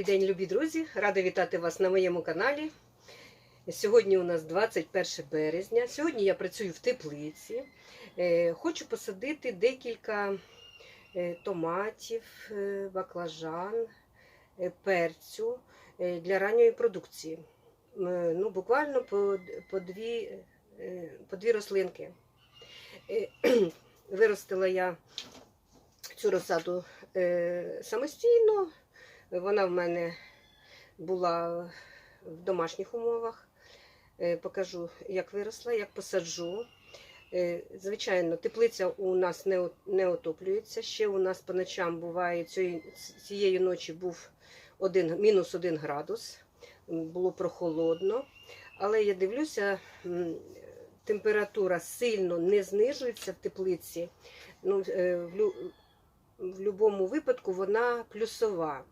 Добрий день, любі друзі! Рада вітати вас на моєму каналі. Сьогодні у нас 21 березня. Сьогодні я працюю в теплиці. Е, Хочу посадити декілька е, томатів, е, баклажан, перцю для ранньої продукції. Ну, буквально по, по, дві, по дві рослинки. Виростила я цю розсаду самостійно. Вона в мене була в домашніх умовах. Е, Покажу, як виросла, як посаджу. Е, Звичайно, теплиця у нас не, отоплюється. Ще у нас по ночам буває цієї, ночі був один, мінус один градус. Було прохолодно. Але я дивлюся, температура сильно не знижується в теплиці. Ну, е, в будь-якому випадку вона плюсова.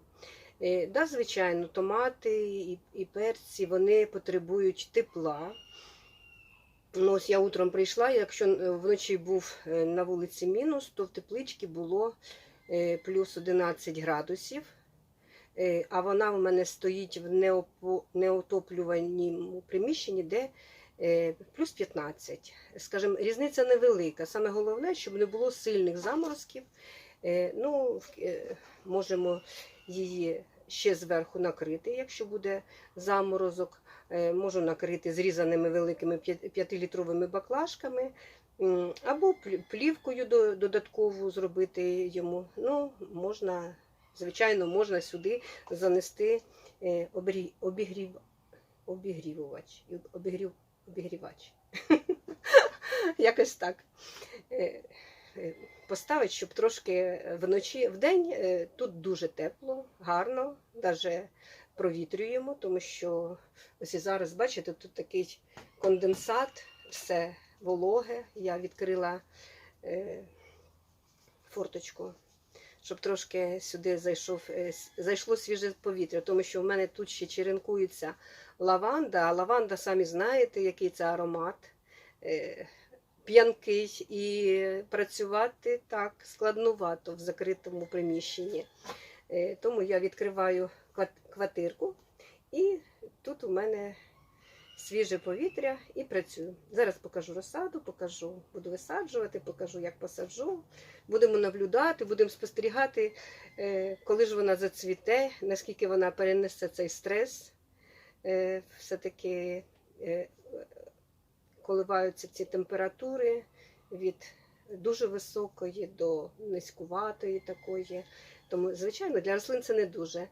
Е, Да, звичайно, томати і, перці вони потребують тепла. Ну, ось я утром прийшла, якщо е, вночі був е, на вулиці мінус, то в тепличці було плюс 11 градусів. А вона в мене стоїть в неотоплюваному приміщенні, де плюс 15. Скажімо, різниця невелика. Саме головне, щоб не було сильних заморозків. Ну, можемо її ще зверху накрити, якщо буде заморозок. Е, Можу накрити зрізаними великими 5-літровими баклажками, або плівкою до- додаткову зробити йому. Ну, можна, звичайно, можна сюди занести е, обігрів, обігрівувач, обігрів, обігрівач. Якось так. Е, е, щоб трошки вночі, вдень е, тут дуже тепло, гарно, навіть провітрюємо, тому що ось і зараз, бачите, тут такий конденсат, все вологе. Я відкрила е, форточку, щоб трошки сюди зайшов, е, зайшло свіже повітря, тому що в мене тут ще черенкується лаванда, а лаванда, самі знаєте, який це аромат. П'янкий і працювати так складнувато в закритому приміщенні. Е, Тому я відкриваю квартирку, і тут у мене свіже повітря і працюю. Зараз покажу розсаду, покажу, буду висаджувати, покажу, як посаджу. Будемо наблюдати, будемо спостерігати, е, коли ж вона зацвіте, наскільки вона перенесе цей стрес. Е, Все-таки коливаються ці температури від дуже високої до низькуватої такої. Тому, звичайно, для рослин це не дуже.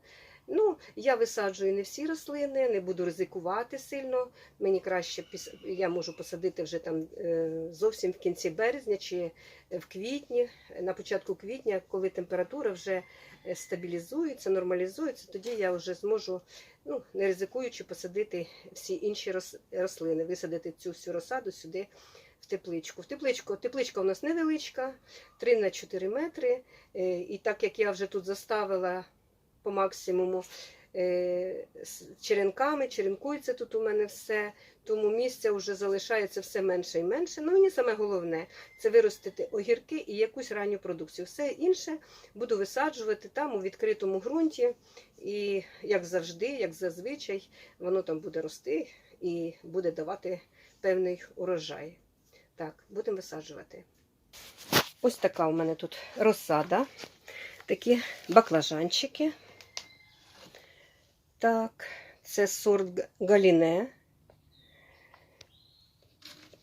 Ну, я висаджую не всі рослини, не буду ризикувати сильно. Мені краще я можу посадити вже там е, зовсім в кінці березня чи в квітні, на початку квітня, коли температура вже е, стабілізується, нормалізується, тоді я вже зможу, ну, не ризикуючи, посадити всі інші рослини, висадити цю всю розсаду сюди в тепличку. В тепличку, тепличка у нас невеличка, 3 на 4 метри. Е, І так як я вже тут заставила по максимуму черенками, черенкується тут у мене все, тому місця вже залишається все менше і менше. Ну, мені саме головне це виростити огірки і якусь ранню продукцію. Все інше буду висаджувати там у відкритому ґрунті. І як завжди, як зазвичай, воно там буде рости і буде давати певний урожай. Так, будемо висаджувати. Ось така у мене тут розсада. Такі баклажанчики. Так, це сорт Галіне.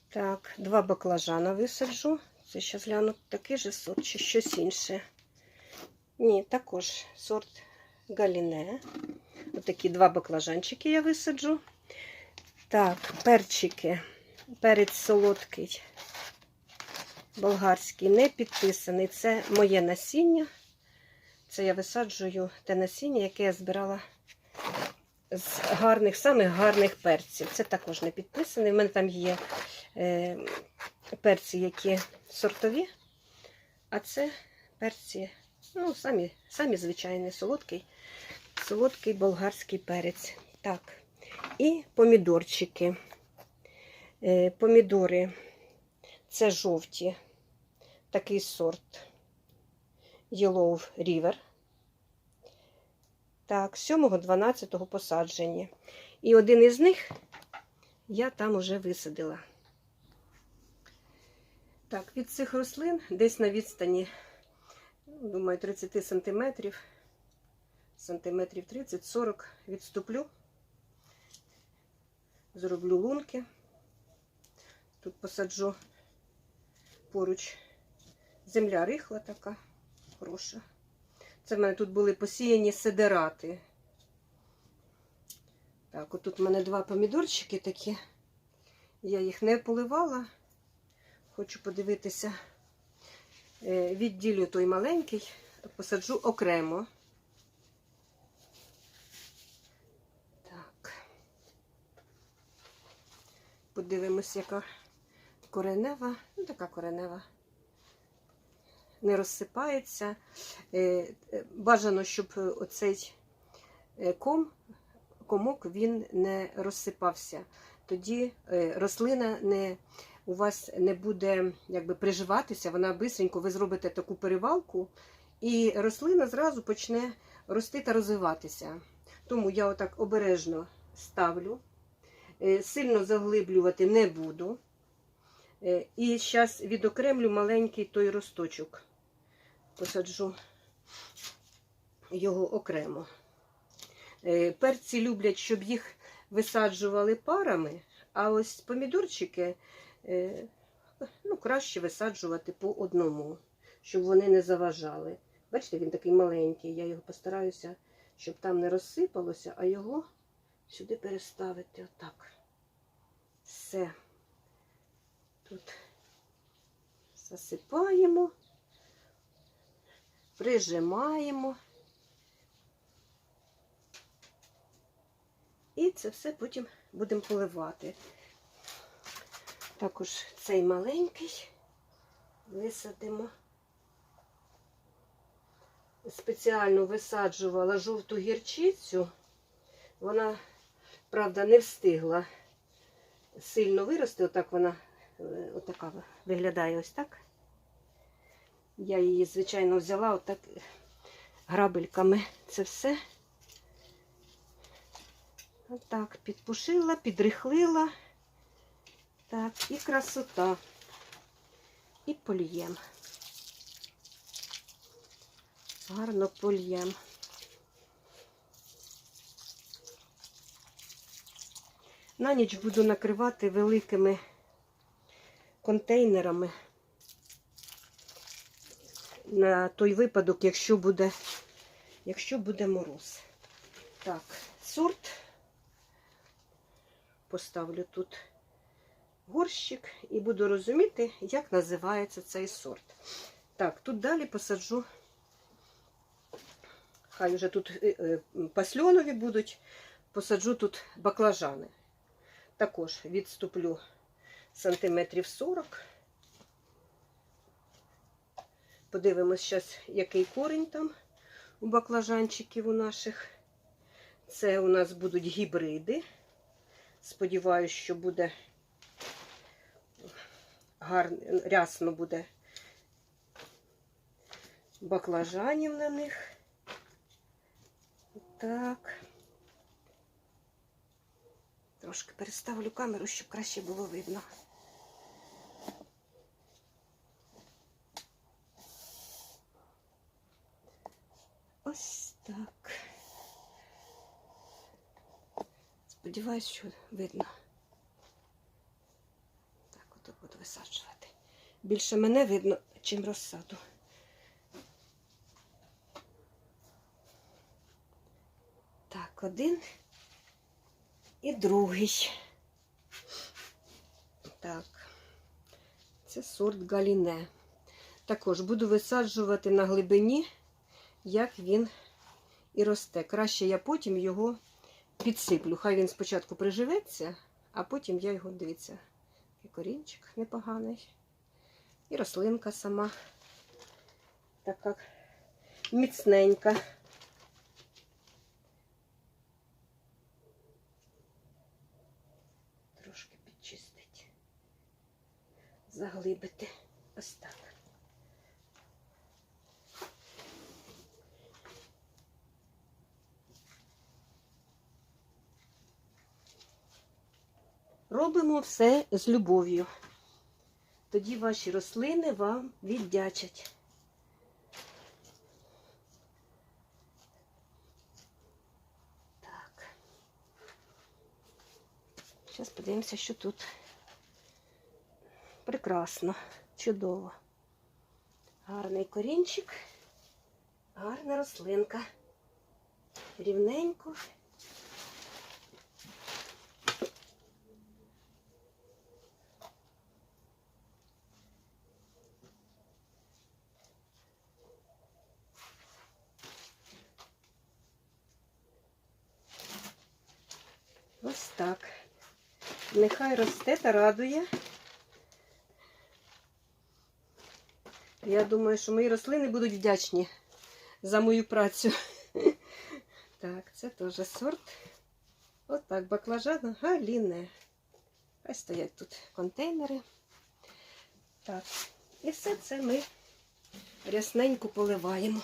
Так, два баклажана висаджу. Це зараз гляну такий же сорт чи щось інше. Ні, також сорт Галіне. Отакі два баклажанчики я висаджу. Так, перчики. Перець солодкий, болгарський, не підписаний. Це моє насіння. Це я висаджую те насіння, яке я збирала з гарних, самих гарних перців. Це також не підписаний. У мене там є е, перці, які сортові, а це перці, ну, самі, самі звичайні, солодкий, солодкий болгарський перець. Так. І помідорчики. Е, помідори це жовті, такий сорт Yellow River. Так, 7-12 посадження. І один із них я там уже висадила. Так, від цих рослин десь на відстані, думаю, 30 сантиметрів, сантиметрів 30-40 відступлю. Зроблю лунки. Тут посаджу поруч земля рихла така, хороша. Це в мене тут були посіяні седерати. Так, отут в мене два помідорчики такі. Я їх не поливала. Хочу подивитися. Е, Відділю той маленький, посаджу окремо. Так. Подивимось, яка коренева. Ну, така коренева. Не розсипається. Е, е, Бажано, щоб оцей е, ком, комок він не розсипався. Тоді рослина не, у вас не буде якби, приживатися, вона бистренько, ви зробите таку перевалку, і рослина зразу почне рости та розвиватися. Тому я отак обережно ставлю, сильно заглиблювати не буду. І зараз відокремлю маленький той росточок. Посаджу його окремо. Е, Перці люблять, щоб їх висаджували парами, а ось помідорчики е, ну, краще висаджувати по одному, щоб вони не заважали. Бачите, він такий маленький. Я його постараюся, щоб там не розсипалося, а його сюди переставити отак. Все. Тут засипаємо, прижимаємо. І це все потім будемо поливати. Також цей маленький висадимо. Спеціально висаджувала жовту гірчицю. Вона, правда, не встигла сильно вирости. Отак вона е, отака виглядає ось так. Я її, звичайно, взяла отак грабельками. Це все. Отак, підпушила, підрихлила. Так, і красота. І польєм. Гарно польєм. На ніч буду накривати великими контейнерами на той випадок, якщо буде, якщо буде мороз. Так, сорт поставлю тут горщик і буду розуміти, як називається цей сорт. Так, тут далі посаджу, хай вже тут е, е, пасльонові будуть, посаджу тут баклажани. Також відступлю сантиметрів 40. Подивимось зараз, який корінь там у баклажанчиків у наших. Це у нас будуть гібриди. Сподіваюсь, що буде гарно, рясно буде баклажанів на них. Так. Трошки переставлю камеру, щоб краще було видно. Ось так. Сподіваюсь, що видно. Так, ото буду висаджувати. Більше мене видно, чим розсаду. Так, один і другий. Так, це сорт галіне. Також буду висаджувати на глибині, як він і росте. Краще я потім його підсиплю. Хай він спочатку приживеться, а потім я його, дивіться, який корінчик непоганий. І рослинка сама така міцненька. Трошки підчистить, заглибити. Так. Робимо все з любов'ю. Тоді ваші рослини вам віддячать. Так. Зараз подивимося, що тут. Прекрасно, чудово. Гарний корінчик, гарна рослинка. Рівненько. Ось так. Нехай росте та радує. Я думаю, що мої рослини будуть вдячні за мою працю. Так, це теж сорт. Отак, баклажан галіне. Хай стоять тут контейнери. Так, і все це ми рясненько поливаємо.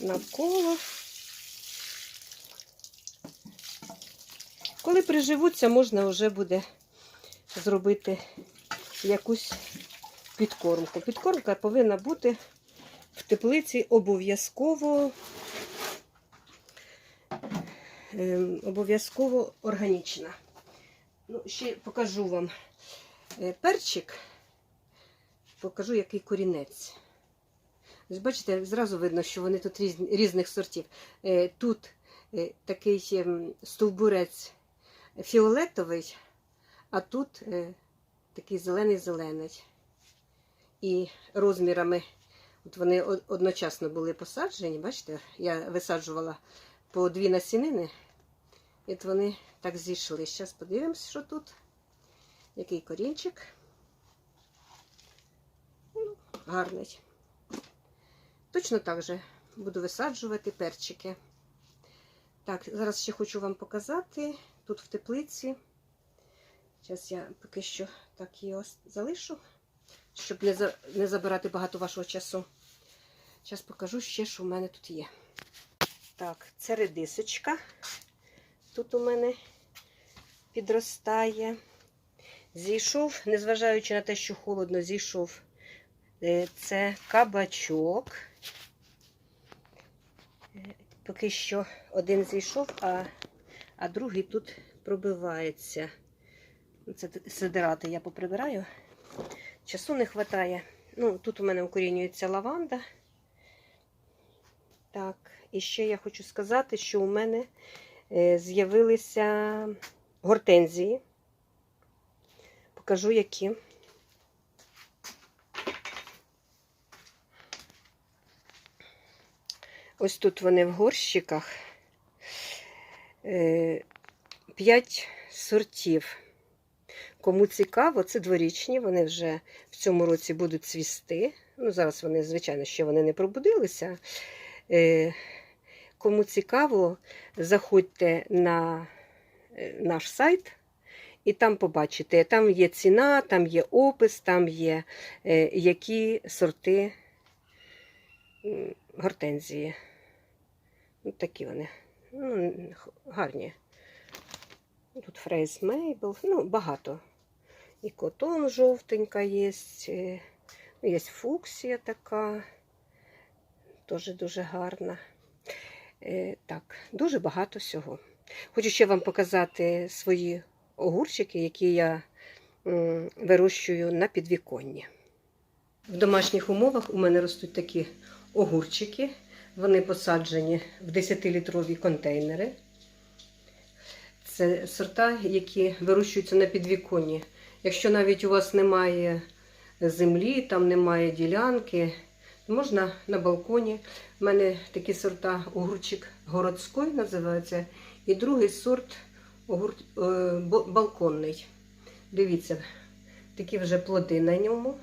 Навколо. Коли приживуться, можна вже буде зробити якусь підкормку. Підкормка повинна бути в теплиці обов'язково ем, обов'язково органічна. Ну, ще покажу вам е, перчик, покажу, який корінець. Бачите, зразу видно, що вони тут різних сортів. Е, Тут е, такий ем, стовбурець фіолетовий, а тут е, такий зелений-зелений. І розмірами, от вони одночасно були посаджені, бачите, я висаджувала по дві насінини, і от вони так зійшли. Зараз подивимось, що тут. Який корінчик. Ну, гарний. Точно так же буду висаджувати перчики. Так, зараз ще хочу вам показати тут в теплиці. Зараз я поки що так її залишу, щоб не, за, не забирати багато вашого часу. Зараз покажу ще, що в мене тут є. Так, це редисочка. Тут у мене підростає. Зійшов, незважаючи на те, що холодно, зійшов. е, Це кабачок. Поки що один зійшов, а, а другий тут пробивається. Це сидирати я поприбираю. Часу не вистачає. Ну, тут у мене укорінюється лаванда. Так, і ще я хочу сказати, що у мене е, з'явилися гортензії. Покажу, які. Ось тут вони в горщиках. Е, П'ять сортів. Кому цікаво, це дворічні, вони вже в цьому році будуть цвісти. Ну, зараз вони, звичайно, ще вони не пробудилися. Е, Кому цікаво, заходьте на е, наш сайт і там побачите. Там є ціна, там є опис, там є які сорти гортензії. Ну, такі вони. Ну, гарні. Тут фрейз Мейбл, ну, багато. І котон жовтенька є, е, є фуксія така, теж дуже гарна. Е, Так, дуже багато всього. Хочу ще вам показати свої огурчики, які я вирощую на підвіконні. В домашніх умовах у мене ростуть такі огурчики. Вони посаджені в 10-літрові контейнери. Це сорта, які вирощуються на підвіконні. Якщо навіть у вас немає землі, там немає ділянки, можна на балконі. У мене такі сорта огурчик городський називається, і другий сорт огур... е, балконний. Дивіться, такі вже плоди на ньому.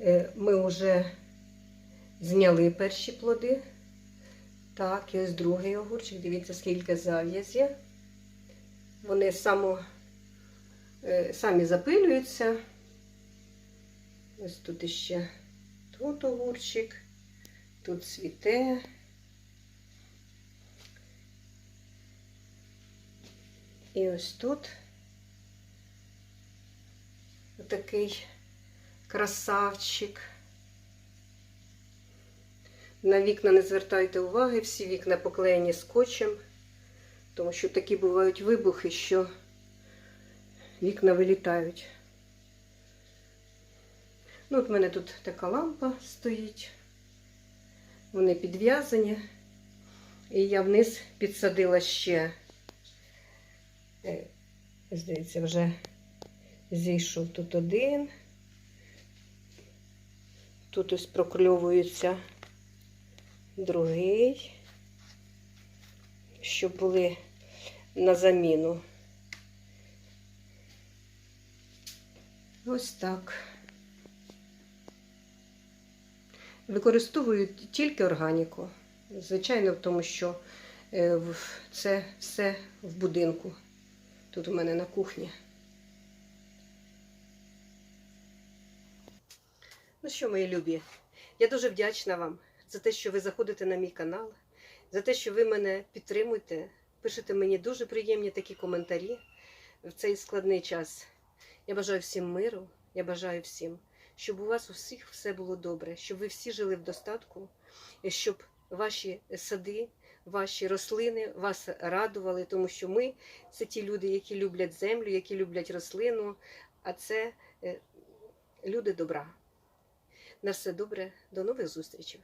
Е, Ми вже Зняли перші плоди. Так, і ось другий огурчик. Дивіться, скільки зав'язів. Вони само, е, самі запилюються. Ось тут іще тут огурчик, тут цвіте. І ось тут отакий красавчик. На вікна не звертайте уваги, всі вікна поклеєні скотчем, тому що такі бувають вибухи, що вікна вилітають. Ну, от в мене тут така лампа стоїть. Вони підв'язані. І я вниз підсадила ще, е, здається, вже зійшов тут один. Тут ось прокльовується другий, щоб були на заміну. Ось так. Використовую тільки органіку. Звичайно, в тому, що е, це все в будинку. Тут у мене на кухні. Ну що, мої любі, я дуже вдячна вам за те, що ви заходите на мій канал, за те, що ви мене підтримуєте, пишете мені дуже приємні такі коментарі в цей складний час. Я бажаю всім миру, я бажаю всім, щоб у вас у всіх все було добре, щоб ви всі жили в достатку, щоб ваші сади, ваші рослини вас радували, тому що ми це ті люди, які люблять землю, які люблять рослину, а це е, люди добра. На все добре, до нових зустрічей.